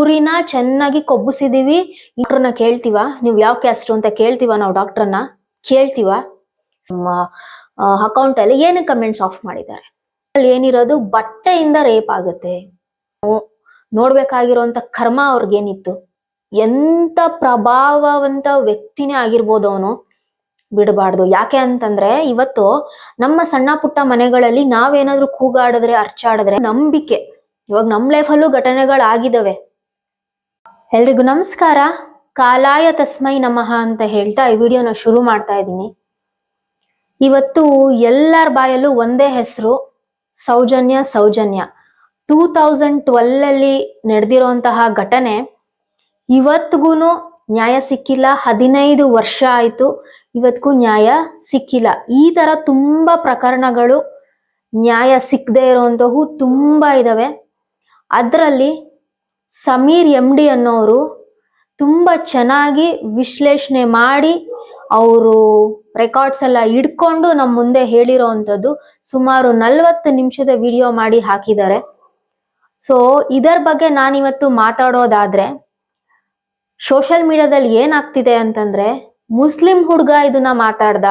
ಕುರಿನ ಚೆನ್ನಾಗಿ ಕೊಬ್ಬಿಸಿದೀವಿ. ಡಾಕ್ಟ್ರನ್ನ ಕೇಳ್ತೀವ? ನೀವು ಯಾವ ಕ್ಯಾಸ್ಟು ಅಂತ ಕೇಳ್ತೀವ ನಾವು ಡಾಕ್ಟ್ರನ್ನ? ಕೇಳ್ತೀವ? ಅಕೌಂಟ್ ಅಲ್ಲಿ ಏನು ಕಮೆಂಟ್ಸ್ ಆಫ್ ಮಾಡಿದ್ದಾರೆ? ಅಲ್ಲಿ ಏನಿರೋದು? ಬಟ್ಟೆಯಿಂದ ರೇಪ್ ಆಗುತ್ತೆ. ನೋಡ್ಬೇಕಾಗಿರುವಂತ ಕರ್ಮ ಅವ್ರಿಗೇನಿತ್ತು? ಎಂತ ಪ್ರಭಾವವಂತ ವ್ಯಕ್ತಿನೇ ಆಗಿರ್ಬೋದು ಅವನು. ಬಿಡಬಾರ್ದು. ಯಾಕೆ ಅಂತಂದ್ರೆ, ಇವತ್ತು ನಮ್ಮ ಸಣ್ಣ ಪುಟ್ಟ ಮನೆಗಳಲ್ಲಿ ನಾವೇನಾದ್ರೂ ಕೂಗಾಡಿದ್ರೆ, ಅರ್ಚಾಡಿದ್ರೆ ನಂಬಿಕೆ. ಇವಾಗ ನಮ್ ಲೈಫಲ್ಲೂ ಘಟನೆಗಳಾಗಿದಾವೆ. ಎಲ್ರಿಗೂ ನಮಸ್ಕಾರ. ಕಾಲಾಯ ತಸ್ಮೈ ನಮಃ ಅಂತ ಹೇಳ್ತಾ ಈ ವಿಡಿಯೋನ ಶುರು ಮಾಡ್ತಾ ಇದ್ದೀನಿ. ಇವತ್ತು ಎಲ್ಲರ ಬಾಯಲ್ಲೂ ಒಂದೇ ಹೆಸರು, Soujanya Soujanya. Two thousand twelve ಅಲ್ಲಿ ನಡೆದಿರುವಂತಹ ಘಟನೆ ಇವತ್ತಿಗೂ ನ್ಯಾಯ ಸಿಕ್ಕಿಲ್ಲ, ಹದಿನೈದು ವರ್ಷ ಆಯಿತು ಇವತ್ತಿಗೂ ನ್ಯಾಯ ಸಿಕ್ಕಿಲ್ಲ. ಈ ಥರ ತುಂಬಾ ಪ್ರಕರಣಗಳು ನ್ಯಾಯ ಸಿಕ್ಕದೇ ಇರೋವಂಥವು ತುಂಬಾ ಇದ್ದಾವೆ ಅದರಲ್ಲಿ ಸಮೀರ್ ಎಂ ಡಿ ಅನ್ನೋರು ತುಂಬ ಚೆನ್ನಾಗಿ ವಿಶ್ಲೇಷಣೆ ಮಾಡಿ ಅವರು ರೆಕಾರ್ಡ್ಸ್ ಎಲ್ಲ ಇಡ್ಕೊಂಡು ನಮ್ಮ ಮುಂದೆ ಹೇಳಿರೋವಂಥದ್ದು ಸುಮಾರು ನಲವತ್ತು ನಿಮಿಷದ ವಿಡಿಯೋ ಮಾಡಿ ಹಾಕಿದ್ದಾರೆ. ಸೊ ಇದರ ಬಗ್ಗೆ ನಾನಿವತ್ತು ಮಾತಾಡೋದಾದ್ರೆ ಸೋಷಿಯಲ್ ಮೀಡಿಯಾದಲ್ಲಿ ಏನಾಗ್ತಿದೆ ಅಂತಂದ್ರೆ, ಮುಸ್ಲಿಂ ಹುಡುಗ ಇದನ್ನ ಮಾತಾಡ್ದ.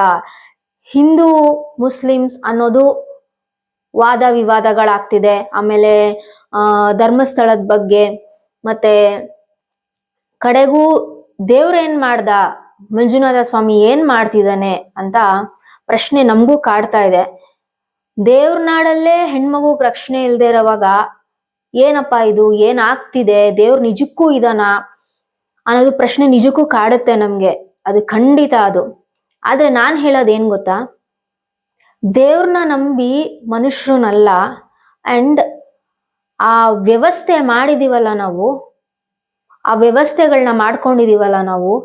ಹಿಂದೂ ಮುಸ್ಲಿಮ್ಸ್ ಅನ್ನೋದು ವಾದ ವಿವಾದಗಳಾಗ್ತಿದೆ. ಆಮೇಲೆ ಧರ್ಮಸ್ಥಳದ ಬಗ್ಗೆ ಮತ್ತೆ ಕಡೆಗೂ ದೇವ್ರ ಏನ್ ಮಾಡ್ದ? ಮಂಜುನಾಥ ಸ್ವಾಮಿ ಏನ್ ಮಾಡ್ತಿದ್ದಾನೆ ಅಂತ ಪ್ರಶ್ನೆ ನಮಗೂ ಕಾಡ್ತಾ ಇದೆ. ದೇವ್ರ ನಾಡಲ್ಲೇ ಹೆಣ್ಮಗು ರಕ್ಷಣೆ ಇಲ್ದೆ ಇರೋವಾಗ ಏನಪ್ಪ ಇದು? ಏನಾಗ್ತಿದೆ ದೇವ್ರ ನಿಜಕ್ಕೂ ಇದಾನ? ಅನ್ನೋದು ಪ್ರಶ್ನೆ ನಿಜಕ್ಕೂ ಕಾಡುತ್ತೆ ನಮ್ಗೆ. ಅದು ಖಂಡಿತ ಅದು. ಆದ್ರೆ ನಾನ್ ಹೇಳೋದ್ ಏನ್ ಗೊತ್ತಾ? ದೇವ್ರನ್ನ ನಂಬಿ ಮನುಷ್ಯರನ್ನಲ್ಲ ಅಂಡ್ ಆ ವ್ಯವಸ್ಥೆ ಮಾಡಿದೀವಲ್ಲ ನಾವು, ಆ ವ್ಯವಸ್ಥೆಗಳನ್ನ ಮಾಡ್ಕೊಂಡಿದೀವಲ್ಲ ನಾವು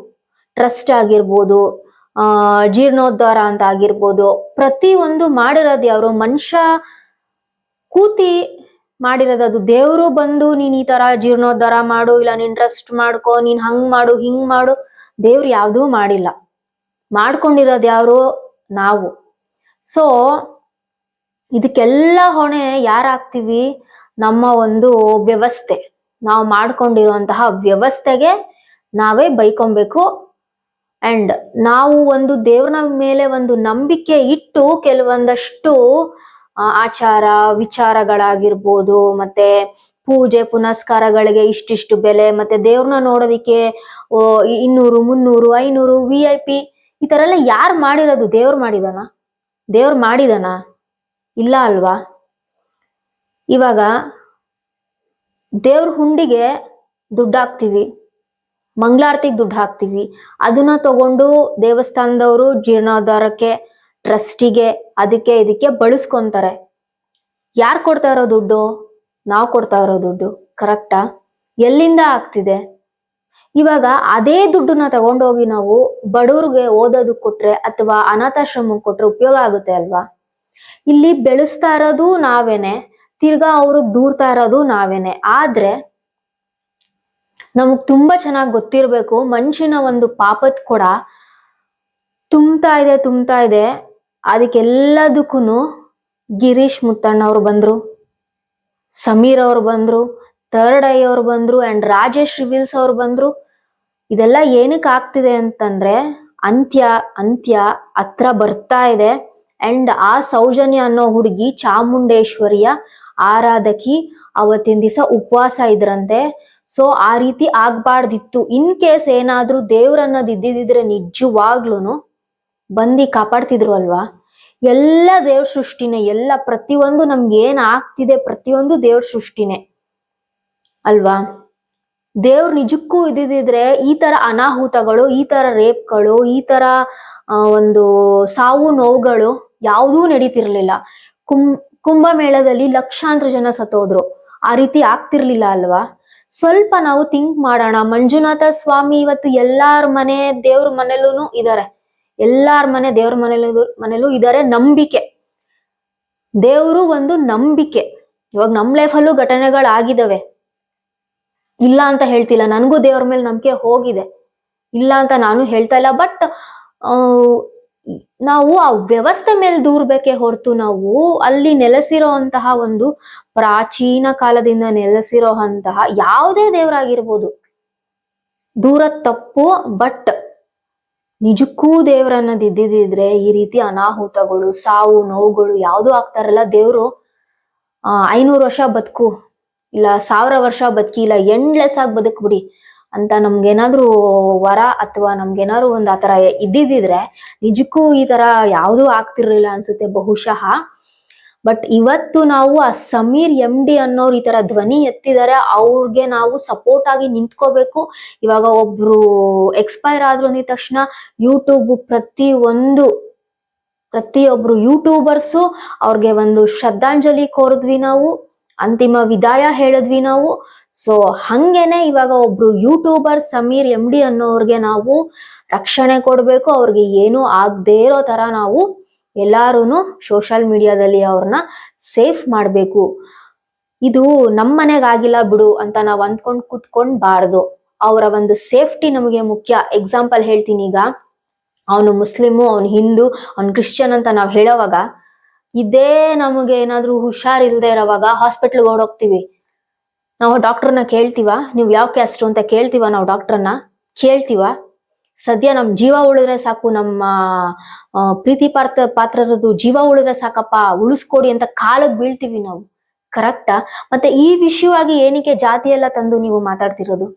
ಟ್ರಸ್ಟ್ ಆಗಿರ್ಬೋದು, ಆ, ಜೀರ್ಣೋದ್ಧಾರ ಅಂತ ಆಗಿರ್ಬೋದು, ಪ್ರತಿ ಒಂದು ಮಾಡಿರೋದು ಯಾರು ಮನುಷ್ಯ ಕೂತಿ ಮಾಡಿರೋದು ಅದು. ದೇವರು ಬಂದು ನೀನ್ ಈ ತರ ಜೀರ್ಣೋದ್ಧಾರ ಮಾಡು, ಇಲ್ಲ ನೀನ್ ಟ್ರಸ್ಟ್ ಮಾಡ್ಕೊ, ನೀನ್ ಹಂಗ್ ಮಾಡು, ಹಿಂಗ್ ಮಾಡು, ದೇವ್ರು ಯಾವುದೂ ಮಾಡಿಲ್ಲ. ಮಾಡ್ಕೊಂಡಿರೋದು ಯಾರು ನಾವು. ಸೊ ಇದಕ್ಕೆಲ್ಲ ಹೊಣೆ ಯಾರಾಗ್ತೀವಿ? ನಮ್ಮ ಒಂದು ವ್ಯವಸ್ಥೆ. ನಾವು ಮಾಡ್ಕೊಂಡಿರುವಂತಹ ವ್ಯವಸ್ಥೆಗೆ ನಾವೇ ಬೈಕೊಬೇಕು. ಅಂಡ್ ನಾವು ಒಂದು ದೇವ್ರನ ಮೇಲೆ ಒಂದು ನಂಬಿಕೆ ಇಟ್ಟು ಕೆಲವೊಂದಷ್ಟು ಆಚಾರ ವಿಚಾರಗಳಾಗಿರ್ಬೋದು, ಮತ್ತೆ ಪೂಜೆ ಪುನಸ್ಕಾರಗಳಿಗೆ ಇಷ್ಟಿಷ್ಟು ಬೆಲೆ, ಮತ್ತೆ ದೇವ್ರನ್ನ ನೋಡೋದಿಕ್ಕೆ ಇನ್ನೂರು, ಮುನ್ನೂರು, ಐನೂರು ವಿ ಐ ಪಿ ಈ ತರ ಎಲ್ಲ ಯಾರು ಮಾಡಿರೋದು? ದೇವ್ರು ಮಾಡಿದಾನ? ದೇವ್ರು ಮಾಡಿದಾನ? ಇಲ್ಲ ಅಲ್ವಾ? ಇವಾಗ ದೇವ್ರ ಹುಂಡಿಗೆ ದುಡ್ಡು ಹಾಕ್ತಿವಿ, ಮಂಗಳಾರತಿಗೆ ದುಡ್ಡು ಹಾಕ್ತಿವಿ. ಅದನ್ನ ತಗೊಂಡು ದೇವಸ್ಥಾನದವರು ಜೀರ್ಣೋದ್ಧಾರಕ್ಕೆ, ಟ್ರಸ್ಟಿಗೆ, ಅದಕ್ಕೆ ಇದಕ್ಕೆ ಬಳಸ್ಕೊಂತಾರೆ. ಯಾರು ಕೊಡ್ತಾ ಇರೋ ದುಡ್ಡು? ನಾವು ಕೊಡ್ತಾ ಇರೋ ದುಡ್ಡು ಕರೆಕ್ಟಾ ಎಲ್ಲಿಂದ ಆಗ್ತಿದೆ? ಇವಾಗ ಅದೇ ದುಡ್ಡನ್ನ ತಗೊಂಡೋಗಿ ನಾವು ಬಡವ್ರಿಗೆ ಓದೋದಕ್ಕೆ ಕೊಟ್ರೆ ಅಥವಾ ಅನಾಥಾಶ್ರಮಕ್ಕೆ ಕೊಟ್ರೆ ಉಪಯೋಗ ಆಗುತ್ತೆ ಅಲ್ವಾ? ಇಲ್ಲಿ ಬೆಳೆಸ್ತಾ ಇರೋದು ನಾವೇನೆ. ತಿರ್ಗಾ ಅವರು ದೂರ್ತಾ ಇರೋದು ನಾವೇನೆ. ಆದ್ರೆ ನಮಗ್ ತುಂಬಾ ಚೆನ್ನಾಗಿ ಗೊತ್ತಿರ್ಬೇಕು ಮನುಷ್ಯನ ಒಂದು ಪಾಪದ ಕೂಡ ತುಂಬ್ತಾ ಇದೆ ತುಂಬ್ತಾ ಇದೆ. ಅದಕ್ಕೆಲ್ಲದಕ್ಕೂ ಗಿರೀಶ್ ಮುತ್ತಣ್ಣ ಅವ್ರು ಬಂದ್ರು, ಸಮೀರ್ ಅವ್ರು ಬಂದ್ರು, ಥರ್ಡ್ ಐ ಅವ್ರು ಬಂದ್ರು ಅಂಡ್ ರಾಜೇಶ್ ರಿವಿಲ್ಸ್ ಅವ್ರು ಬಂದ್ರು. ಇದೆಲ್ಲ ಏನಕ್ಕೆ ಆಗ್ತಿದೆ ಅಂತಂದ್ರೆ ಅಂತ್ಯ ಅಂತ್ಯ ಹತ್ರ ಬರ್ತಾ ಇದೆ. ಅಂಡ್ ಆ ಸೌಜನ್ಯ ಅನ್ನೋ ಹುಡುಗಿ ಚಾಮುಂಡೇಶ್ವರಿಯ ಆರಾಧಕಿ ಅವತ್ತಿನ ದಿವಸ ಉಪವಾಸ ಇದ್ರಂತೆ. ಸೊ ಆ ರೀತಿ ಆಗ್ಬಾರ್ದಿತ್ತು. ಇನ್ ಕೇಸ್ ಏನಾದ್ರೂ ದೇವ್ರನ್ನೋದು ಇದ್ದಿದ್ರೆ ನಿಜವಾಗ್ಲೂ ಬಂದು ಕಾಪಾಡ್ತಿದ್ರು ಅಲ್ವಾ? ಎಲ್ಲ ದೇವ್ರ ಸೃಷ್ಟಿನೇ, ಎಲ್ಲ ಪ್ರತಿಯೊಂದು ನಮ್ಗೆ ಏನ್ ಆಗ್ತಿದೆ ಪ್ರತಿಯೊಂದು ದೇವ್ರ ಸೃಷ್ಟಿನೇ. ಅಲ್ವಾ? ದೇವ್ರ ನಿಜಕ್ಕೂ ಇದ್ದಿದ್ರೆ ಈ ತರ ಅನಾಹುತಗಳು, ಈ ತರ ರೇಪ್ಗಳು, ಈ ತರ ಒಂದು ಸಾವು ನೋವುಗಳು ಯಾವುದೂ ನಡೀತಿರ್ಲಿಲ್ಲ. ಕುಂ ಕುಂಭಮೇಳದಲ್ಲಿ ಲಕ್ಷಾಂತರ ಜನ ಸತ್ತೋದ್ರು. ಆ ರೀತಿ ಆಗ್ತಿರ್ಲಿಲ್ಲ ಅಲ್ವಾ? ಸ್ವಲ್ಪ ನಾವು ಥಿಂಕ್ ಮಾಡೋಣ. ಮಂಜುನಾಥ ಸ್ವಾಮಿ ಇವತ್ತು ಎಲ್ಲಾರ ಮನೆ ದೇವ್ರ ಮನೇಲೂ ಇದಾರೆ. ಎಲ್ಲಾರ ಮನೆ ದೇವ್ರ ಮನೇಲೂ ಮನೇಲೂ ಇದಾರೆ ನಂಬಿಕೆ. ದೇವ್ರು ಒಂದು ನಂಬಿಕೆ. ಇವಾಗ ನಮ್ ಲೈಫಲ್ಲೂ ಘಟನೆಗಳಾಗಿದ್ದಾವೆ ಇಲ್ಲ ಅಂತ ಹೇಳ್ತಿಲ್ಲ. ನನಗೂ ದೇವ್ರ ಮೇಲೆ ನಂಬಿಕೆ ಹೋಗಿದೆ. ಇಲ್ಲ ಅಂತ ನಾನು ಹೇಳ್ತಾ ಇಲ್ಲ. ಬಟ್ ನಾವು ಆ ವ್ಯವಸ್ಥೆ ಮೇಲೆ ದೂರ್ಬೇಕೆ ಹೊರತು ನಾವು ಅಲ್ಲಿ ನೆಲೆಸಿರೋಂತಹ ಒಂದು ಪ್ರಾಚೀನ ಕಾಲದಿಂದ ನೆಲೆಸಿರೋ ಅಂತಹ ಯಾವುದೇ ದೇವರಾಗಿರ್ಬೋದು. ದೂರ ತಪ್ಪು, ಬಟ್ ನಿಜಕ್ಕೂ ದೇವರನ್ನ ದಿದ್ದಿದ್ರೆ ಈ ರೀತಿ ಅನಾಹುತಗಳು, ಸಾವು, ನೋವುಗಳು ಯಾವುದು ಆಗ್ತಾರಲ್ಲ ದೇವ್ರು. ಐನೂರು ವರ್ಷ ಬದುಕು, ಇಲ್ಲ ಸಾವಿರ ವರ್ಷ ಬದುಕಿ, ಇಲ್ಲ ಎಂಡ್ಲೆಸ್ ಆಗಿ ಬದುಕ್ಬಿಡಿ. ಅಂತ ನಮ್ಗೇನಾದ್ರೂ ವರ ಅಥವಾ ನಮ್ಗೇನಾದ್ರು ಒಂದು ಆತರ ಇದ್ದಿದ್ರೆ ನಿಜಕ್ಕೂ ಈ ತರ ಯಾವುದೂ ಆಗ್ತಿರ್ಲಿಲ್ಲ ಅನ್ಸುತ್ತೆ ಬಹುಶಃ. ಬಟ್ ಇವತ್ತು ನಾವು ಆ ಸಮೀರ್ ಎಂ ಡಿ ಅನ್ನೋರು ಈ ತರ ಧ್ವನಿ ಎತ್ತಿದ್ದಾರೆ ಅವ್ರಿಗೆ ನಾವು ಸಪೋರ್ಟ್ ಆಗಿ ನಿಂತ್ಕೋಬೇಕು. ಇವಾಗ ಒಬ್ರು ಎಕ್ಸ್ಪೈರ್ ಆದ್ರು ಅಂದಿದ ತಕ್ಷಣ ಯೂಟ್ಯೂಬ್ ಪ್ರತಿ ಒಂದು, ಪ್ರತಿಯೊಬ್ರು ಯೂಟ್ಯೂಬರ್ಸು ಅವ್ರಿಗೆ ಒಂದು ಶ್ರದ್ಧಾಂಜಲಿ ಕೋರಿದ್ವಿ ನಾವು, ಅಂತಿಮ ವಿದಾಯ ಹೇಳಿದ್ವಿ ನಾವು. ಸೊ ಹಂಗೇನೆ ಇವಾಗ ಒಬ್ರು ಯೂಟ್ಯೂಬರ್ ಸಮೀರ್ ಎಂ ಡಿ ಅನ್ನೋರ್ಗೆ ನಾವು ರಕ್ಷಣೆ ಕೊಡ್ಬೇಕು, ಅವ್ರಿಗೆ ಏನೂ ಆಗದೇ ಇರೋ ತರ ನಾವು ಎಲ್ಲಾರು ಸೋಷಿಯಲ್ ಮೀಡಿಯಾದಲ್ಲಿ ಅವ್ರನ್ನ ಸೇಫ್ ಮಾಡಬೇಕು. ಇದು ನಮ್ಮ ಮನೆಗಾಗಿಲ್ಲ ಬಿಡು ಅಂತ ನಾವ್ ಅಂದ್ಕೊಂಡು ಕೂತ್ಕೊಂಡ್ಬಾರ್ದು. ಅವರ ಒಂದು ಸೇಫ್ಟಿ ನಮಗೆ ಮುಖ್ಯ. ಎಕ್ಸಾಂಪಲ್ ಹೇಳ್ತೀನಿ ಈಗ. ಅವನು ಮುಸ್ಲಿಮು, ಅವನು ಹಿಂದೂ, ಅವ್ನು ಕ್ರಿಶ್ಚಿಯನ್ ಅಂತ ನಾವು ಹೇಳೋವಾಗ, ಇದೇ ನಮಗೆ ಏನಾದ್ರೂ ಹುಷಾರಿಲ್ಲದೆ ಇರೋವಾಗ ಹಾಸ್ಪಿಟ್ಲ್ಗೆ ಓಡೋಗ್ತೀವಿ. ನಾವು ಡಾಕ್ಟ್ರನ್ನ ಕೇಳ್ತೀವ, ನೀವು ಯಾವ ಕ್ಯಾಸ್ಟು ಅಂತ ಕೇಳ್ತೀವ ನಾವು ಡಾಕ್ಟ್ರನ್ನ, ಕೇಳ್ತೀವ. ಸದ್ಯ ನಮ್ಮ ಜೀವ ಉಳಿದ್ರೆ ಸಾಕು, ನಮ್ಮ ಪ್ರೀತಿ ಪಾತ್ರ ಪಾತ್ರರದ್ದು ಜೀವ ಉಳಿದ್ರೆ ಸಾಕಪ್ಪ, ಉಳಿಸ್ಕೊಡಿ ಅಂತ ಕಾಲಕ್ಕೆ ಬೀಳ್ತೀವಿ ನಾವು. ಕರೆಕ್ಟಾ ಮತ್ತೆ ಈ ವಿಷಯವಾಗಿ ಏನಕ್ಕೆ ಜಾತಿ ಎಲ್ಲ ತಂದು ನೀವು ಮಾತಾಡ್ತಿರೋದು?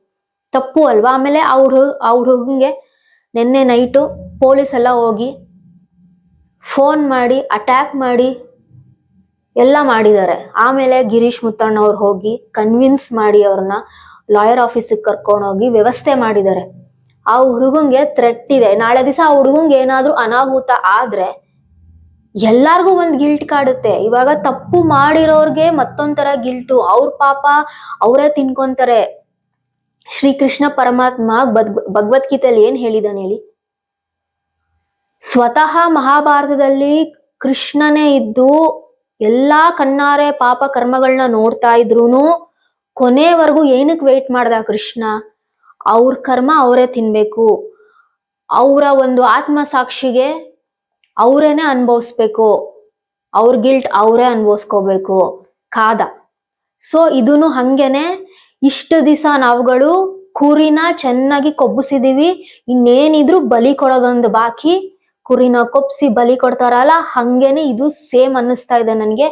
ತಪ್ಪು ಅಲ್ವಾ? ಆಮೇಲೆ ಆ ಹುಡುಗ, ಆ ಹುಡುಗಂಗೆ ನಿನ್ನೆ ನೈಟು ಪೊಲೀಸ್ ಎಲ್ಲ ಹೋಗಿ ಫೋನ್ ಮಾಡಿ ಅಟ್ಯಾಕ್ ಮಾಡಿ ಎಲ್ಲ ಮಾಡಿದ್ದಾರೆ. ಆಮೇಲೆ ಗಿರೀಶ್ ಮುತ್ತಣ್ಣ ಅವ್ರು ಹೋಗಿ ಕನ್ವಿನ್ಸ್ ಮಾಡಿ ಅವ್ರನ್ನ ಲಾಯರ್ ಆಫೀಸಿಗೆ ಕರ್ಕೊಂಡೋಗಿ ವ್ಯವಸ್ಥೆ ಮಾಡಿದ್ದಾರೆ. ಆ ಹುಡುಗಂಗೆ ಥ್ರೆಟ್ ಇದೆ. ನಾಳೆ ದಿವಸ ಆ ಹುಡುಗಂಗೆ ಏನಾದರೂ ಅನಾಹುತ ಆದ್ರೆ ಎಲ್ಲಾರ್ಗೂ ಒಂದು ಗಿಲ್ಟ್ ಕಾಡುತ್ತೆ. ಇವಾಗ ತಪ್ಪು ಮಾಡಿರೋರ್ಗೆ ಮತ್ತೊಂಥರ ಗಿಲ್ಟು ಅವ್ರ ಪಾಪ ಅವರೇ ತಿನ್ಕೊಂತಾರೆ. ಶ್ರೀಕೃಷ್ಣ ಪರಮಾತ್ಮ ಬದ್ ಭಗವದ್ಗೀತೆಯಲ್ಲಿ ಏನ್ ಹೇಳಿದಾನೆ ಹೇಳಿ? ಸ್ವತಃ ಮಹಾಭಾರತದಲ್ಲಿ ಕೃಷ್ಣನೇ ಇದ್ದು ಎಲ್ಲಾ ಕಣ್ಣಾರೆ ಪಾಪ ಕರ್ಮಗಳನ್ನ ನೋಡ್ತಾ ಇದ್ರೂನು ಕೊನೆವರೆಗೂ ಏನಕ್ಕೆ ವೆಯ್ಟ್ ಮಾಡ್ದ ಕೃಷ್ಣ? ಅವ್ರ ಕರ್ಮ ಅವರೇ ತಿನ್ಬೇಕು. ಅವರ ಒಂದು ಆತ್ಮ ಸಾಕ್ಷಿಗೆ ಅವರೇನೆ ಅನುಭವಿಸ್ಬೇಕು. ಅವ್ರ ಗಿಲ್ಟ್ ಅವರೇ ಅನುಭವಿಸ್ಕೋಬೇಕು. ಕಾದ. ಸೊ ಇದೂ ಹಂಗೇನೆ ಇಷ್ಟು ದಿವಸ ನಾವುಗಳು ಕುರಿನ ಚೆನ್ನಾಗಿ ಕೊಬ್ಬಿಸಿದೀವಿ, ಇನ್ನೇನಿದ್ರು ಬಲಿ ಕೊಡೋದೊಂದು ಬಾಕಿ ಕುರಿನ ಕೊಪ್ಸಿ ಬಲಿ ಕೊಡ್ತಾರಲ್ಲ, ಹಂಗೇನೆ ಇದು ಸೇಮ್ ಅನ್ನಿಸ್ತಾ ಇದೆ ನನಗೆ.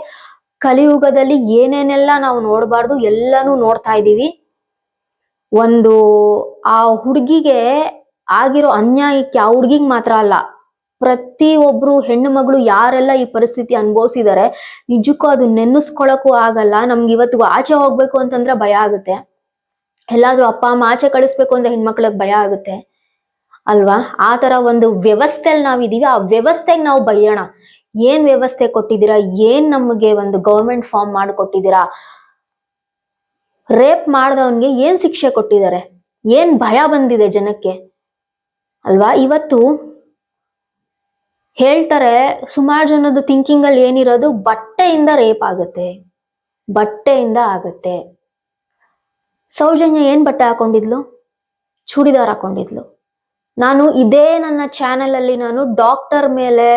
ಕಲಿಯುಗದಲ್ಲಿ ಏನೇನೆಲ್ಲ ನಾವು ನೋಡಬಾರ್ದು ಎಲ್ಲಾನು ನೋಡ್ತಾ ಇದ್ದೀವಿ. ಒಂದು ಆ ಹುಡುಗಿಗೆ ಆಗಿರೋ ಅನ್ಯಾಯಕ್ಕೆ ಆ ಹುಡುಗಿಗೆ ಮಾತ್ರ ಅಲ್ಲ, ಪ್ರತಿ ಒಬ್ರು ಹೆಣ್ಣು ಮಗಳು ಯಾರೆಲ್ಲ ಈ ಪರಿಸ್ಥಿತಿ ಅನುಭವಿಸಿದರೆ, ನಿಜಕ್ಕೂ ಅದು ನೆನೆಸ್ಕೊಳಕ್ಕೂ ಆಗಲ್ಲ. ನಮ್ಗೆ ಇವತ್ತಿಗೂ ಆಚೆ ಹೋಗ್ಬೇಕು ಅಂತಂದ್ರೆ ಭಯ ಆಗುತ್ತೆ. ಎಲ್ಲಾದ್ರೂ ಅಪ್ಪ, ಅಮ್ಮ ಆಚೆ ಕಳಿಸ್ಬೇಕು ಅಂದ್ರೆ ಹೆಣ್ಮಕ್ಳಿಗೆ ಭಯ ಆಗುತ್ತೆ. ಅಲ್ವಾ? ಆ ತರ ಒಂದು ವ್ಯವಸ್ಥೆಯಲ್ಲಿ ನಾವಿದೀವಿ. ಆ ವ್ಯವಸ್ಥೆಗೆ ನಾವು ಬೈಯೋಣ ಏನ್ ವ್ಯವಸ್ಥೆ ಕೊಟ್ಟಿದ್ದೀರಾ? ಏನ್ ನಮಗೆ ಒಂದು ಗೌರ್ಮೆಂಟ್ ಫಾರ್ಮ್ ಮಾಡಿಕೊಟ್ಟಿದ್ದೀರಾ? ರೇಪ್ ಮಾಡ್ದವನ್ಗೆ ಏನ್ ಶಿಕ್ಷೆ ಕೊಟ್ಟಿದ್ದಾರೆ? ಏನ್ ಭಯ ಬಂದಿದೆ ಜನಕ್ಕೆ? ಅಲ್ವಾ? ಇವತ್ತು ಹೇಳ್ತಾರೆ, ಸುಮಾರು ಜನದ ಥಿಂಕಿಂಗ್ ಅಲ್ಲಿ ಏನಿರೋದು ಬಟ್ಟೆಯಿಂದ ರೇಪ್ ಆಗುತ್ತೆ. ಬಟ್ಟೆಯಿಂದ ಆಗುತ್ತೆ. ಸೌಜನ್ಯ ಏನ್ ಬಟ್ಟೆ ಹಾಕೊಂಡಿದ್ಲು? ಚೂಡಿದಾರ್ ಹಾಕೊಂಡಿದ್ಲು. ನಾನು ಇದೇ ನನ್ನ ಚಾನೆಲ್ ಅಲ್ಲಿ ನಾನು ಡಾಕ್ಟರ್ ಮೇಲೆ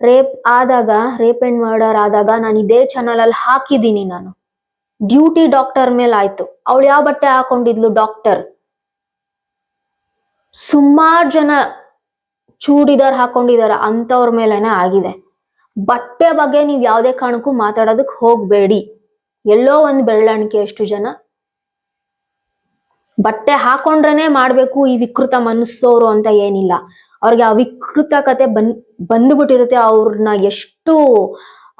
ರೇಪ್ ಆದಾಗ ರೇಪ್ ಅಂಡ್ ಮರ್ಡರ್ ಆದಾಗ ನಾನು ಇದೇ ಚಾನಲ್ ಅಲ್ಲಿ ಹಾಕಿದ್ದೀನಿ ನಾನು. ಡ್ಯೂಟಿ ಡಾಕ್ಟರ್ ಮೇಲೆ ಆಯ್ತು. ಅವಳು ಯಾವ ಬಟ್ಟೆ ಹಾಕೊಂಡಿದ್ಲು? ಡಾಕ್ಟರ್ ಸುಮಾರು ಜನ ಚೂಡಿದಾರ್ ಹಾಕೊಂಡಿದಾರ, ಅಂಥವ್ರ ಮೇಲೆನೆ ಆಗಿದೆ. ಬಟ್ಟೆ ಬಗ್ಗೆ ನೀವು ಯಾವುದೇ ಕಾರಣಕ್ಕೂ ಮಾತಾಡೋದಕ್ ಹೋಗಬೇಡಿ. ಎಲ್ಲೋ ಒಂದು ಬೆರಳಿಕೆ ಎಷ್ಟು ಜನ. ಬಟ್ಟೆ ಹಾಕೊಂಡ್ರೇನೆ ಮಾಡ್ಬೇಕು ಈ ವಿಕೃತ ಮನಸ್ಸೋರು ಅಂತ ಏನಿಲ್ಲ. ಅವ್ರಿಗೆ ಆ ವಿಕೃತಕತೆ ಬಂದ್ ಬಂದ್ಬಿಟ್ಟಿರುತ್ತೆ. ಅವ್ರನ್ನ ಎಷ್ಟು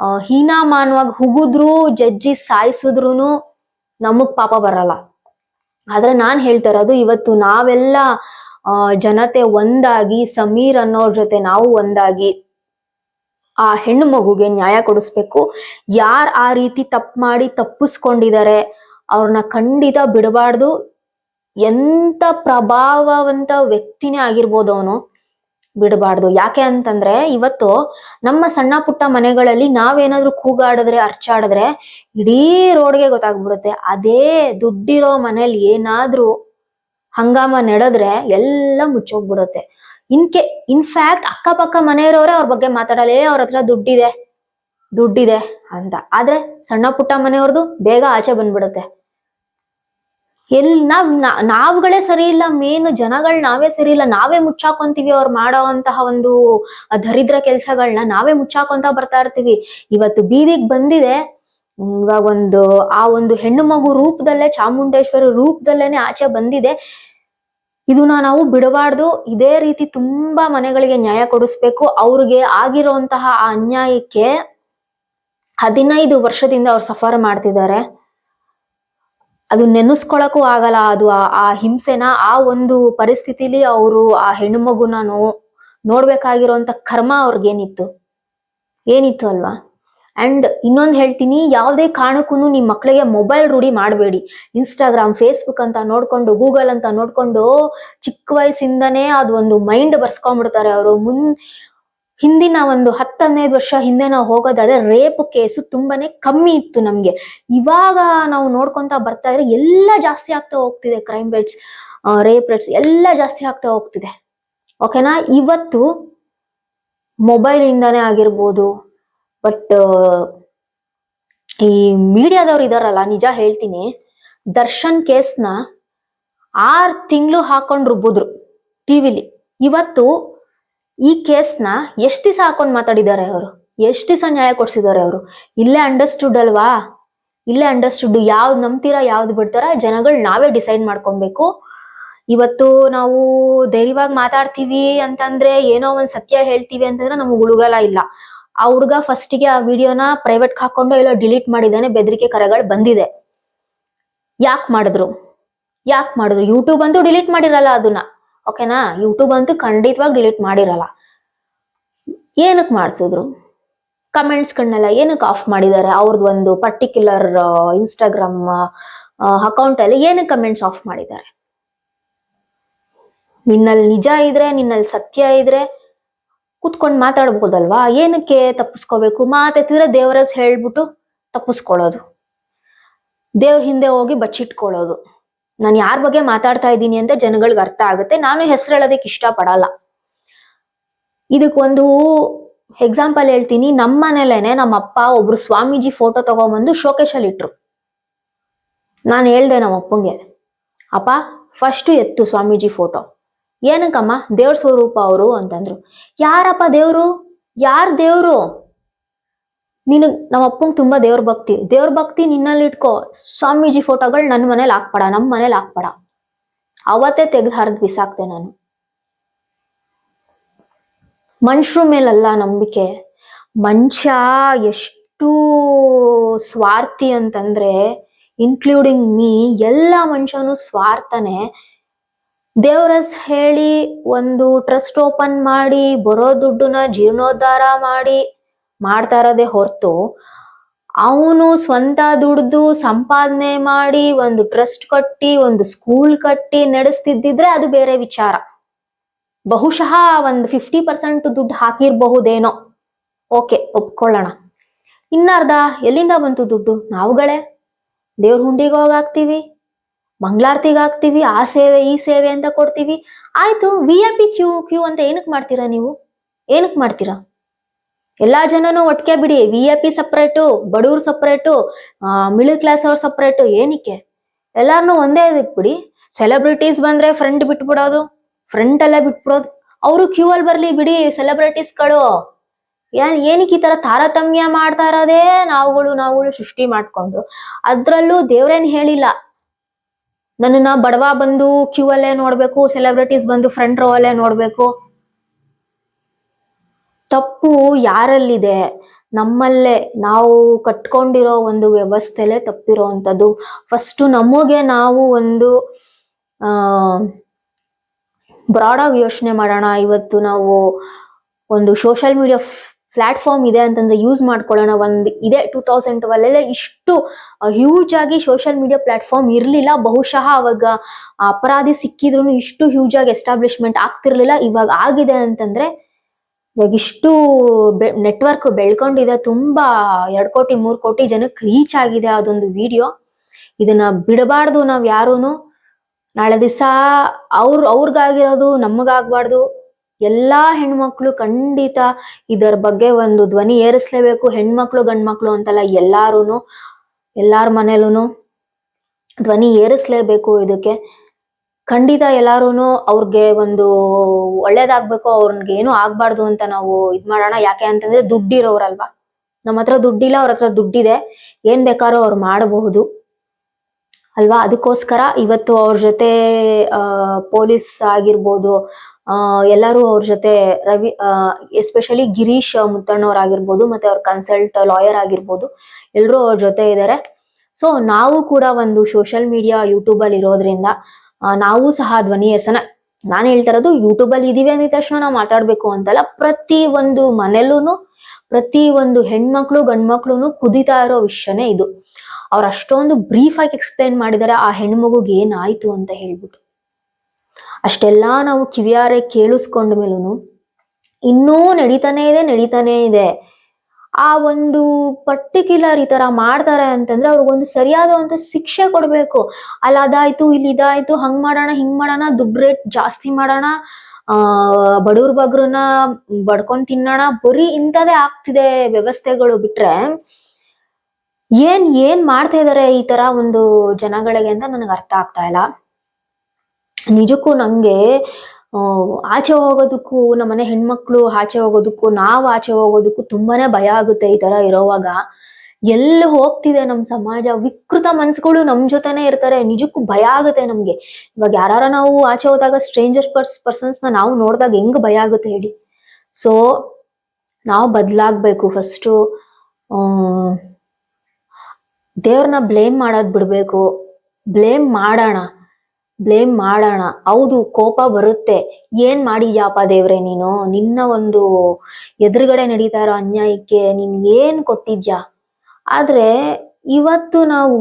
ಹೀನ ಹೀನಾಮಾನವಾಗಿ ಹುಗಿದ್ರು, ಜಜ್ಜಿ ಸಾಯಿಸಿದ್ರು ನಮಗ್ ಪಾಪ ಬರಲ್ಲ. ಆದ್ರೆ ನಾನ್ ಹೇಳ್ತಾ ಇರೋದು, ಇವತ್ತು ನಾವೆಲ್ಲ ಜನತೆ ಒಂದಾಗಿ, ಸಮೀರ್ ಅನ್ನೋರ್ ಜೊತೆ ನಾವು ಒಂದಾಗಿ, ಆ ಹೆಣ್ಣು ಮಗುಗೆ ನ್ಯಾಯ ಕೊಡಿಸ್ಬೇಕು. ಯಾರ್ ಆ ರೀತಿ ತಪ್ಪು ಮಾಡಿ ತಪ್ಪಿಸ್ಕೊಂಡಿದ್ದಾರೆ, ಅವ್ರನ್ನ ಖಂಡಿತ ಬಿಡಬಾರ್ದು. ಎಂತ ಪ್ರಭಾವವಂತ ವ್ಯಕ್ತಿನೇ ಆಗಿರ್ಬೋದು ಅವನು ಬಿಡಬಾರ್ದು. ಯಾಕೆ ಅಂತಂದ್ರೆ ಇವತ್ತು ನಮ್ಮ ಸಣ್ಣ ಪುಟ್ಟ ಮನೆಗಳಲ್ಲಿ ನಾವೇನಾದ್ರೂ ಕೂಗಾಡಿದ್ರೆ, ಅರ್ಚಾಡಿದ್ರೆ ಇಡೀ ರೋಡ್ಗೆ ಗೊತ್ತಾಗ್ಬಿಡುತ್ತೆ. ಅದೇ ದುಡ್ಡಿರೋ ಮನೇಲಿ ಏನಾದ್ರೂ ಹಂಗಾಮ ನಡೆದ್ರೆ ಎಲ್ಲ ಮುಚ್ಚೋಗ್ಬಿಡುತ್ತೆ. ಇನ್ಕೆ ಇನ್ಫ್ಯಾಕ್ಟ್ ಅಕ್ಕಪಕ್ಕ ಮನೆಯವರವರೇ ಅವ್ರ ಬಗ್ಗೆ ಮಾತಾಡಲೇ ಅವ್ರ ಹತ್ರ ದುಡ್ಡಿದೆ ದುಡ್ಡಿದೆ ಅಂತ. ಆದ್ರೆ ಸಣ್ಣ ಪುಟ್ಟ ಮನೆಯವ್ರದ್ದು ಬೇಗ ಆಚೆ ಬಂದ್ಬಿಡುತ್ತೆ. ಎಲ್ ನಾವ್ ನಾವುಗಳೇ ಸರಿ ಇಲ್ಲ, ಮೇನ್ ಜನಗಳು ನಾವೇ ಸರಿ ಇಲ್ಲ, ನಾವೇ ಮುಚ್ಚಾಕೊಂತೀವಿ ಅವ್ರು ಮಾಡೋ ಅಂತಹ ಒಂದು ದರಿದ್ರ ಕೆಲ್ಸಗಳನ್ನ ನಾವೇ ಮುಚ್ಚಾಕೊಂತ ಬರ್ತಾ ಇರ್ತೀವಿ. ಇವತ್ತು ಬೀದಿಗೆ ಬಂದಿದೆ ಇವಾಗ ಒಂದು, ಆ ಒಂದು ಹೆಣ್ಣು ಮಗು ರೂಪದಲ್ಲೇ, ಚಾಮುಂಡೇಶ್ವರಿ ರೂಪದಲ್ಲೇನೆ ಆಚೆ ಬಂದಿದೆ. ಇದನ್ನ ನಾವು ಬಿಡಬಾರ್ದು. ಇದೇ ರೀತಿ ತುಂಬಾ ಮನೆಗಳಿಗೆ ನ್ಯಾಯ ಕೊಡಿಸ್ಬೇಕು. ಅವ್ರಿಗೆ ಆಗಿರುವಂತಹ ಆ ಅನ್ಯಾಯಕ್ಕೆ ಹದಿನೈದು ವರ್ಷದಿಂದ ಅವ್ರು ಸಫರ್ ಮಾಡ್ತಿದ್ದಾರೆ. ಅದು ನೆನೆಸ್ಕೊಳಕ್ಕೂ ಆಗಲ್ಲ. ಅದು ಆ- ಹಿಂಸೆನ ಆ ಒಂದು ಪರಿಸ್ಥಿತಿಲಿ ಅವರು ಆ ಹೆಣ್ಣು ಮಗುನ ನೋ, ನೋಡ್ಬೇಕಾಗಿರೋಂಥ ಕರ್ಮ ಅವ್ರಿಗೇನಿತ್ತು? ಏನಿತ್ತು ಅಲ್ವಾ? ಅಂಡ್ ಇನ್ನೊಂದು ಹೇಳ್ತೀನಿ, ಯಾವುದೇ ಕಾರಣಕ್ಕೂ ನಿಮ್ಮ ಮಕ್ಕಳಿಗೆ ಮೊಬೈಲ್ ರೂಢಿ ಮಾಡಬೇಡಿ. ಇನ್ಸ್ಟಾಗ್ರಾಮ್, ಫೇಸ್ಬುಕ್ ಅಂತ ನೋಡ್ಕೊಂಡು, ಗೂಗಲ್ ಅಂತ ನೋಡ್ಕೊಂಡು ಚಿಕ್ಕ ವಯಸ್ಸಿಂದನೇ ಅದು ಒಂದು ಮೈಂಡ್ ಬರ್ಸ್ಕೊಂಡ್ಬಿಡ್ತಾರೆ ಅವರು. ಮುನ್ ಹಿಂದಿನ ಒಂದು ಹತ್ತು ಹದಿನೈದು ವರ್ಷ ಹಿಂದೆ ನಾವು ಹೋಗೋದಾದ್ರೆ ರೇಪ್ ಕೇಸು ತುಂಬಾನೇ ಕಮ್ಮಿ ಇತ್ತು ನಮ್ಗೆ. ಇವಾಗ ನಾವು ನೋಡ್ಕೊಂತ ಬರ್ತಾ ಇದ್ರೆ ಎಲ್ಲ ಜಾಸ್ತಿ ಆಗ್ತಾ ಹೋಗ್ತಿದೆ ಕ್ರೈಮ್ ರೇಟ್ಸ್ ರೇಪ್ ರೇಟ್ಸ್ ಎಲ್ಲ ಜಾಸ್ತಿ ಆಗ್ತಾ ಹೋಗ್ತಿದೆ. ಓಕೆನಾ ಇವತ್ತು ಮೊಬೈಲ್ ಇಂದಾನೇ ಆಗಿರ್ಬೋದು ಬಟ್ ಈ ಮೀಡಿಯಾದವ್ರು ಇದಾರಲ್ಲ, ನಿಜ ಹೇಳ್ತೀನಿ, ದರ್ಶನ್ ಕೇಸ್ನ ಆರ್ ತಿಂಗಳು ಹಾಕೊಂಡು ರುಬ್ಬಿದ್ರು ಟಿವಿಲಿ ಇವತ್ತು ಈ ಕೇಸ್ನ ಎಷ್ಟು ದಿವಸ ಹಾಕೊಂಡು ಮಾತಾಡಿದ್ದಾರೆ ಅವರು? ಎಷ್ಟು ದಿವಸ ನ್ಯಾಯ ಕೊಡ್ಸಿದ್ದಾರೆ ಅವರು? ಇಲ್ಲೇ ಅಂಡರ್ಸ್ಟುಡ್ ಅಲ್ವಾ? ಇಲ್ಲೇ ಅಂಡರ್ಸ್ಟುಡ್ ಯಾವ್ದು ನಂಬ್ತೀರಾ, ಯಾವ್ದು ಬಿಡ್ತಾರ, ಜನಗಳು ನಾವೇ ಡಿಸೈಡ್ ಮಾಡ್ಕೊಬೇಕು. ಇವತ್ತು ನಾವು ಧೈರ್ಯವಾಗಿ ಮಾತಾಡ್ತೀವಿ ಅಂತಂದ್ರೆ ಏನೋ ಒಂದ್ ಸತ್ಯ ಹೇಳ್ತೀವಿ ಅಂತಂದ್ರೆ ನಮ್ಗೆ ಉಳುಗಲ ಇಲ್ಲ. ಆ ಹುಡುಗ ಫಸ್ಟಿಗೆ ಆ ವಿಡಿಯೋನ ಪ್ರೈವೇಟ್ ಹಾಕೊಂಡು ಎಲ್ಲೋ ಡಿಲೀಟ್ ಮಾಡಿದ್ದಾನೆ, ಬೆದರಿಕೆ ಕರೆಗಳು ಬಂದಿದೆ. ಯಾಕೆ ಮಾಡಿದ್ರು? ಯಾಕೆ ಮಾಡಿದ್ರು? ಯೂಟ್ಯೂಬ್ ಅಂತೂ ಡಿಲೀಟ್ ಮಾಡಿರಲ್ಲ ಅದನ್ನ. ಓಕೆನಾ? ಯೂಟ್ಯೂಬ್ ಅಂತೂ ಖಂಡಿತವಾಗಿ ಡಿಲೀಟ್ ಮಾಡಿರಲ್ಲ. ಏನಕ್ಕೆ ಮಾಡಿಸಿದ್ರು? ಕಮೆಂಟ್ಸ್ಗಳನ್ನೆಲ್ಲ ಏನಕ್ಕೆ ಆಫ್ ಮಾಡಿದ್ದಾರೆ? ಅವ್ರದ್ದು ಒಂದು ಪರ್ಟಿಕ್ಯುಲರ್ ಇನ್ಸ್ಟಾಗ್ರಾಮ್ ಅಕೌಂಟ್ ಅಲ್ಲಿ ಏನಕ್ಕೆ ಕಮೆಂಟ್ಸ್ ಆಫ್ ಮಾಡಿದ್ದಾರೆ? ನಿನ್ನಲ್ಲಿ ನಿಜ ಇದ್ರೆ, ನಿನ್ನಲ್ಲಿ ಸತ್ಯ ಇದ್ರೆ ಕುತ್ಕೊಂಡು ಮಾತಾಡ್ಬೋದಲ್ವಾ? ಏನಕ್ಕೆ ತಪ್ಪಿಸ್ಕೋಬೇಕು? ಮಾತೆತ್ತಿದ್ರೆ ದೇವರಸ್ ಹೇಳ್ಬಿಟ್ಟು ತಪ್ಪಿಸ್ಕೊಳ್ಳೋದು. ದೇವ್ರ ಹಿಂದೆ ಹೋಗಿ ಬಚ್ಚಿಟ್ಕೊಳ್ಳೋದು. ನಾನು ಯಾರ ಬಗ್ಗೆ ಮಾತಾಡ್ತಾ ಇದ್ದೀನಿ ಅಂತ ಜನಗಳಿಗೆ ಅರ್ಥ ಆಗುತ್ತೆ. ನಾನು ಹೆಸರು ಹೇಳೋದಕ್ಕೆ ಇಷ್ಟ ಪಡಲ್ಲ ಇದಕ್ಕೊಂದು ಎಕ್ಸಾಂಪಲ್ ಹೇಳ್ತೀನಿ. ನಮ್ಮ ಮನೇಲೇನೆ ನಮ್ಮ ಅಪ್ಪ ಒಬ್ರು ಸ್ವಾಮೀಜಿ ಫೋಟೋ ತಗೊಂಬಂದು ಶೋಕೇಶಲ್ಲಿ ಇಟ್ರು. ನಾನು ಹೇಳ್ದೆ ನಮ್ಮ ಅಪ್ಪಂಗೆ, ಅಪ್ಪ ಫಸ್ಟ್ ಎತ್ತು ಸ್ವಾಮೀಜಿ ಫೋಟೋ ಏನಕ್ಕಮ್ಮ, ದೇವ್ರ ಸ್ವರೂಪ ಅವರು? ಅಂತಂದ್ರು. ಯಾರಪ್ಪ ದೇವರು? ಯಾರು ದೇವ್ರು? ನಿನಗ್ ನಮ್ಮ ಅಪ್ಪಂಗೆ ತುಂಬಾ ದೇವ್ರ ಭಕ್ತಿ. ದೇವ್ರ ಭಕ್ತಿ ನಿನ್ನಲ್ಲಿ ಇಟ್ಕೋ. ಸ್ವಾಮೀಜಿ ಫೋಟೋಗಳು ನನ್ನ ಮನೇಲಿ ಹಾಕ್ಬೇಡ ನಮ್ಮ ಮನೇಲಿ ಹಾಕ್ಬೇಡ. ಅವತ್ತೇ ತೆಗೆದು ಹರಿದ್ ಬಿಸಾಕ್ತೆ ನಾನು. ಮನುಷ್ಯ ಮೇಲಲ್ಲ ನಂಬಿಕೆ. ಮನುಷ್ಯ ಎಷ್ಟು ಸ್ವಾರ್ಥಿ ಅಂತಂದ್ರೆ ಇನ್ಕ್ಲೂಡಿಂಗ್ ಮೀ ಎಲ್ಲ ಮನುಷ್ಯನು ಸ್ವಾರ್ಥನೆ. ದೇವರಸ್ ಹೇಳಿ ಒಂದು ಟ್ರಸ್ಟ್ ಓಪನ್ ಮಾಡಿ, ಬರೋ ದುಡ್ಡನ್ನ ಜೀರ್ಣೋದ್ಧಾರ ಮಾಡಿ ಮಾಡ್ತಾ ಇರೋದೇ ಹೊರತು ಅವನು ಸ್ವಂತ ದುಡ್ದು ಸಂಪಾದನೆ ಮಾಡಿ ಒಂದು ಟ್ರಸ್ಟ್ ಕಟ್ಟಿ, ಒಂದು ಸ್ಕೂಲ್ ಕಟ್ಟಿ ನಡೆಸ್ತಿದ್ದಿದ್ರೆ ಅದು ಬೇರೆ ವಿಚಾರ. ಬಹುಶಃ ಒಂದು ಫಿಫ್ಟಿ ಪರ್ಸೆಂಟ್ ದುಡ್ಡು ಹಾಕಿರ್ಬಹುದೇನೋ. ಓಕೆ ಒಪ್ಕೊಳ್ಳೋಣ. ಇನ್ನರ್ಧ ಎಲ್ಲಿಂದ ಬಂತು ದುಡ್ಡು? ನಾವುಗಳೇ? ದೇವ್ರ ಹುಂಡಿಗೆ ಹೋಗಿ ಹಾಕ್ತಿವಿ ಮಂಗಳಾರತಿಗೆ ಹಾಕ್ತೀವಿ? ಆ ಸೇವೆ, ಈ ಸೇವೆ ಅಂತ ಕೊಡ್ತೀವಿ? ಆಯ್ತು V I P queue queue ಅಂತ ಏನಕ್ಕೆ ಮಾಡ್ತೀರಾ ನೀವು? ಏನಕ್ಕೆ ಮಾಡ್ತೀರಾ? ಎಲ್ಲಾ ಜನನು ಒಟ್ಟಿಗೆ ಬಿಡಿ ವಿ ಐ ಪಿ ಸಪ್ರೇಟು ಬಡವ್ರು ಸಪ್ರೇಟು ಮಿಡಲ್ ಕ್ಲಾಸ್ ಅವ್ರು ಸಪ್ರೇಟು ಏನಕ್ಕೆ? ಎಲ್ಲಾರನು ಒಂದೇ ಇದಕ್ಕೆ ಬಿಡಿ. ಸೆಲೆಬ್ರಿಟೀಸ್ ಬಂದ್ರೆ ಫ್ರೆಂಡ್ ಬಿಟ್ಬಿಡೋದು ಫ್ರೆಂಡ್ ಅಲ್ಲೇ ಬಿಟ್ಬಿಡೋದು. ಅವರು ಕ್ಯೂ ಅಲ್ಲಿ ಬರ್ಲಿ ಬಿಡಿ ಸೆಲೆಬ್ರಿಟೀಸ್ಗಳು ಏನ್, ಏನಕ್ಕೆ ಈ ತರ ತಾರತಮ್ಯ ಮಾಡ್ತಾ ಇರೋದೇ? ನಾವುಗಳು ನಾವುಗಳು ಸೃಷ್ಟಿ ಮಾಡ್ಕೊಂಡು. ಅದ್ರಲ್ಲೂ ದೇವ್ರೇನ್ ಹೇಳಿಲ್ಲ. ನನ್ನನ್ನ ಬಡವ ಬಂದು ಕ್ಯೂ ಅಲ್ಲೇ ನೋಡ್ಬೇಕು ಸೆಲೆಬ್ರಿಟೀಸ್ ಬಂದು ಫ್ರಂಟ್ ರೋ ಅಲ್ಲೇ ನೋಡ್ಬೇಕು. ತಪ್ಪು ಯಾರಲ್ಲಿದೆ? ನಮ್ಮಲ್ಲೇ. ನಾವು ಕಟ್ಕೊಂಡಿರೋ ಒಂದು ವ್ಯವಸ್ಥೆಲೇ ತಪ್ಪಿರೋ ಅಂಥದ್ದು. ಫಸ್ಟ್ ನಮಗೆ ನಾವು ಒಂದು, ಆ ಬ್ರಾಡ್ ಆಗಿ ಯೋಚನೆ ಮಾಡೋಣ. ಇವತ್ತು ನಾವು ಒಂದು ಸೋಷಿಯಲ್ ಮೀಡಿಯಾ ಪ್ಲಾಟ್ಫಾರ್ಮ್ ಇದೆ ಅಂತಂದ್ರೆ ಯೂಸ್ ಮಾಡ್ಕೊಳ್ಳೋಣ. ಒಂದು, ಇದೆ ಟೂ ತೌಸಂಡ್ ಟ್ವೆಲ್ ಅಲ್ಲೇ ಇಷ್ಟು ಹ್ಯೂಜ್ ಆಗಿ ಸೋಷಿಯಲ್ ಮೀಡಿಯಾ ಪ್ಲಾಟ್ಫಾರ್ಮ್ ಇರಲಿಲ್ಲ. ಬಹುಶಃ ಅವಾಗ ಅಪರಾಧಿ ಸಿಕ್ಕಿದ್ರು ಇಷ್ಟು ಹ್ಯೂಜ್ ಆಗಿ ಎಸ್ಟಾಬ್ಲಿಷ್ಮೆಂಟ್ ಆಗ್ತಿರ್ಲಿಲ್ಲ. ಇವಾಗ ಆಗಿದೆ ಅಂತಂದ್ರೆ ಇವಾಗ ಇಷ್ಟು ನೆಟ್ವರ್ಕ್ ಬೆಳ್ಕೊಂಡಿದೆ. ತುಂಬಾ ಎರಡ್ ಕೋಟಿ, ಮೂರ್ ಕೋಟಿ ಜನಕ್ಕೆ ರೀಚ್ ಆಗಿದೆ ಅದೊಂದು ವಿಡಿಯೋ ಇದನ್ನ ಬಿಡಬಾರ್ದು ನಾವ್ ಯಾರೂನು. ನಾಳೆ ದಿವಸ ಅವ್ರ, ಅವ್ರಿಗಾಗಿರೋದು, ನಮಗಾಗ್ಬಾರ್ದು. ಎಲ್ಲಾ ಹೆಣ್ಮಕ್ಳು ಖಂಡಿತ ಇದರ ಬಗ್ಗೆ ಒಂದು ಧ್ವನಿ ಏರಿಸ್ಲೇಬೇಕು. ಹೆಣ್ಮಕ್ಳು, ಗಂಡ್ಮಕ್ಳು ಅಂತಲ್ಲ ಎಲ್ಲಾರುನು, ಎಲ್ಲಾರ ಮನೇಲೂನು ಧ್ವನಿ ಏರಿಸ್ಲೇಬೇಕು ಇದಕ್ಕೆ. ಖಂಡಿತ ಎಲ್ಲಾರುನು ಅವ್ರಿಗೆ ಒಂದು ಒಳ್ಳೇದಾಗ್ಬೇಕು ಅವ್ರಿಗೆ ಏನು ಆಗ್ಬಾರ್ದು ಅಂತ ನಾವು ಇದ್ ಮಾಡೋಣ. ಯಾಕೆ ಅಂತಂದ್ರೆ ದುಡ್ಡಿರೋರಲ್ವಾ? ನಮ್ಮ ಹತ್ರ ದುಡ್ಡಿಲ್ಲ, ಅವ್ರ ಹತ್ರ ದುಡ್ಡಿದೆ. ಏನ್ ಬೇಕಾದ್ರೂ ಅವ್ರು ಮಾಡಬಹುದು. ಅಲ್ವಾ? ಅದಕ್ಕೋಸ್ಕರ ಇವತ್ತು ಅವ್ರ ಜೊತೆ ಪೊಲೀಸ್ ಆಗಿರ್ಬೋದು ಎಲ್ಲರೂ ಅವ್ರ ಜೊತೆ ರವಿ ಎಸ್ಪೆಷಲಿ ಗಿರೀಶ್ ಮುತ್ತಣ್ಣವ್ರಾಗಿರ್ಬೋದು ಮತ್ತೆ ಅವ್ರ ಕನ್ಸಲ್ಟ್ ಲಾಯರ್ ಆಗಿರ್ಬೋದು ಎಲ್ಲರೂ ಅವ್ರ ಜೊತೆ ಇದ್ದಾರೆ ಸೊ, ನಾವು ಕೂಡ ಒಂದು ಸೋಷಿಯಲ್ ಮೀಡಿಯಾ ಯೂಟ್ಯೂಬಲ್ಲಿ ಇರೋದ್ರಿಂದ ನಾವು ಸಹ ಧ್ವನಿ ಎರ್ಸನ ನಾನು ಹೇಳ್ತಾ ಇರೋದು ಯೂಟ್ಯೂಬ್ ಅಲ್ಲಿ ಇದೀವಿ ಅಂದಿದ ತಕ್ಷಣ ನಾವು ಮಾತಾಡ್ಬೇಕು ಅಂತಲ್ಲ, ಪ್ರತಿ ಒಂದು ಮನೆಲೂನು ಪ್ರತಿ ಒಂದು ಹೆಣ್ಮಕ್ಳು ಗಂಡ್ಮಕ್ಳು ಕುದಿತಾ ಇರೋ ವಿಷಯನೇ ಇದು. ಅವ್ರು ಅಷ್ಟೊಂದು ಬ್ರೀಫ್ ಆಗಿ ಎಕ್ಸ್ಪ್ಲೈನ್ ಮಾಡಿದಾರೆ, ಆ ಹೆಣ್ಮಗುಗೆ ಏನಾಯ್ತು ಅಂತ ಹೇಳ್ಬಿಟ್ಟು. ಅಷ್ಟೆಲ್ಲ ನಾವು ಕಿವಿಯಾರೆ ಕೇಳಿಸ್ಕೊಂಡ ಮೇಲೂ ಇನ್ನೂ ನಡೀತಾನೆ ಇದೆ ನಡೀತಾನೆ ಇದೆ. ಆ ಒಂದು ಪರ್ಟಿಕ್ಯುಲರ್ ಈ ತರ ಮಾಡ್ತಾರೆ ಅಂತಂದ್ರೆ ಅವ್ರಿಗೊಂದು ಸರಿಯಾದ ಒಂದು ಶಿಕ್ಷೆ ಕೊಡ್ಬೇಕು. ಅಲ್ಲ ಅದಾಯ್ತು, ಇಲ್ಲಿ ಇದಾಯ್ತು, ಹಂಗ್ ಮಾಡೋಣ, ಹಿಂಗ್ ಮಾಡೋಣ, ದುಡ್ಡು ರೇಟ್ ಜಾಸ್ತಿ ಮಾಡೋಣ, ಆ, ಬಡವ್ರ ಬಗ್ರನ್ನ ಬಡ್ಕೊಂಡ್ ತಿನ್ನೋಣ, ಬರೀ ಇಂಥದೇ ಆಗ್ತಿದೆ ವ್ಯವಸ್ಥೆಗಳು ಬಿಟ್ರೆ ಏನ್ ಏನ್ ಮಾಡ್ತಾ ಇದಾರೆ ಈ ತರ ಒಂದು ಜನಗಳಿಗೆ ಅಂತ ನನಗೆ ಅರ್ಥ ಆಗ್ತಾ ಇಲ್ಲ. ನಿಜಕ್ಕೂ ನಂಗೆ ಆಚೆ ಹೋಗೋದಕ್ಕೂ ನಮ್ಮನೆ ಹೆಣ್ಮಕ್ಳು ಆಚೆ ಹೋಗೋದಕ್ಕೂ, ನಾವು ಆಚೆ ಹೋಗೋದಕ್ಕೂ ತುಂಬಾನೇ ಭಯ ಆಗುತ್ತೆ ಈ ತರ ಇರೋವಾಗ. ಎಲ್ಲಿ ಹೋಗ್ತಿದೆ ನಮ್ಮ ಸಮಾಜ? ವಿಕೃತ ಮನ್ಸುಗಳು ನಮ್ ಜೊತೆನೆ ಇರ್ತಾರೆ. ನಿಜಕ್ಕೂ ಭಯ ಆಗುತ್ತೆ ನಮ್ಗೆ. ಇವಾಗ ಯಾರ ನಾವು ಆಚೆ ಹೋದಾಗ ಸ್ಟ್ರೇಂಜರ್ಸ್ ಪರ್ಸ್ ಪರ್ಸನ್ಸ್ ನಾವು ನೋಡಿದಾಗ ಹೆಂಗ್ ಭಯ ಆಗುತ್ತೆ ಹೇಳಿ. ಸೊ ನಾವು ಬದ್ಲಾಗ್ಬೇಕು ಫಸ್ಟು ದೇವ್ರನ್ನ ಬ್ಲೇಮ್ ಮಾಡೋದ್ ಬಿಡ್ಬೇಕು. ಬ್ಲೇಮ್ ಮಾಡೋಣ. ಬ್ಲೇಮ್ ಮಾಡೋಣ. ಹೌದು, ಕೋಪ ಬರುತ್ತೆ. ಏನ್ ಮಾಡಿದ್ಯಾಪ ದೇವ್ರೆ ನೀನು? ನಿನ್ನ ಒಂದು ಎದುರುಗಡೆ ನಡೀತಾ ಇರೋ ಅನ್ಯಾಯಕ್ಕೆ ನೀನ್ ಏನ್ ಕೊಟ್ಟಿದ್ಯಾ? ಆದ್ರೆ ಇವತ್ತು ನಾವು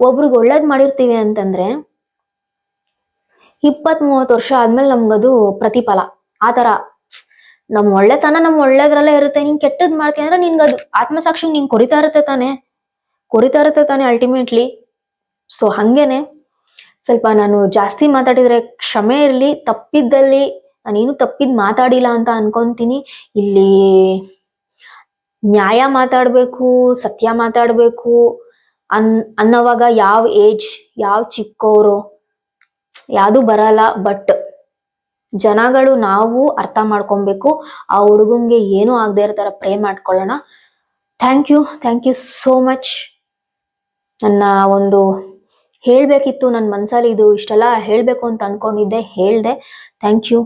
ಒಬ್ರಿಗೆ ಒಳ್ಳೇದ್ ಮಾಡಿರ್ತೀವಿ ಅಂತಂದ್ರೆ ಇಪ್ಪತ್ ಮೂವತ್ ವರ್ಷ ಆದ್ಮೇಲೆ ನಮ್ಗದು ಪ್ರತಿಫಲ. ಆತರ ನಮ್ ಒಳ್ಳೆತನ ನಮ್ ಒಳ್ಳೇದ್ರಲ್ಲೇ ಇರುತ್ತೆ. ನೀನ್ ಕೆಟ್ಟದ್ ಮಾಡ್ತೀಯ ಅಂದ್ರೆ ನಿನ್ಗದು. ಆತ್ಮಸಾಕ್ಷಿ ನಿಂಗೆ ಕೊರಿತಾ ಇರುತ್ತೆ ತಾನೆ. ಕೊರಿತಾ ಇರುತ್ತೆ ತಾನೆ ಅಲ್ಟಿಮೇಟ್ಲಿ ಸೊ ಹಂಗೇನೆ. ಸ್ವಲ್ಪ ನಾನು ಜಾಸ್ತಿ ಮಾತಾಡಿದ್ರೆ ಕ್ಷಮೆ ಇರಲಿ, ತಪ್ಪಿದ್ದಲ್ಲಿ ನಾನೇನು ತಪ್ಪಿದ್ ಮಾತಾಡಿಲ್ಲ ಅಂತ ಅನ್ಕೊಂತೀನಿ. ಇಲ್ಲಿ ನ್ಯಾಯ ಮಾತಾಡಬೇಕು, ಸತ್ಯ ಮಾತಾಡಬೇಕು, ಅನ್, ಅನ್ನೋವಾಗ ಯಾವ ಏಜ್, ಯಾವ ಚಿಕ್ಕವರು ಯಾವುದು ಬರಲ್ಲ, ಬಟ್ ಜನಗಳು ನಾವು ಅರ್ಥ ಮಾಡ್ಕೊಬೇಕು. ಆ ಹುಡುಗಂಗೆ ಏನೂ ಆಗದೆ ಇರೋ ಪ್ರೇ ಮಾಡ್ಕೊಳ್ಳೋಣ. Thank you thank you so much. ನನ್ನ ಒಂದು ಹೇಳ್ಬೇಕಿತ್ತು ನನ್ನ ಮನಸ್ಸಲ್ಲಿ ಇದು ಇಷ್ಟೆಲ್ಲ ಹೇಳಬೇಕು ಅಂತ ಅಂದ್ಕೊಂಡಿದ್ದೆ ಹೇಳ್ದೆ. Thank you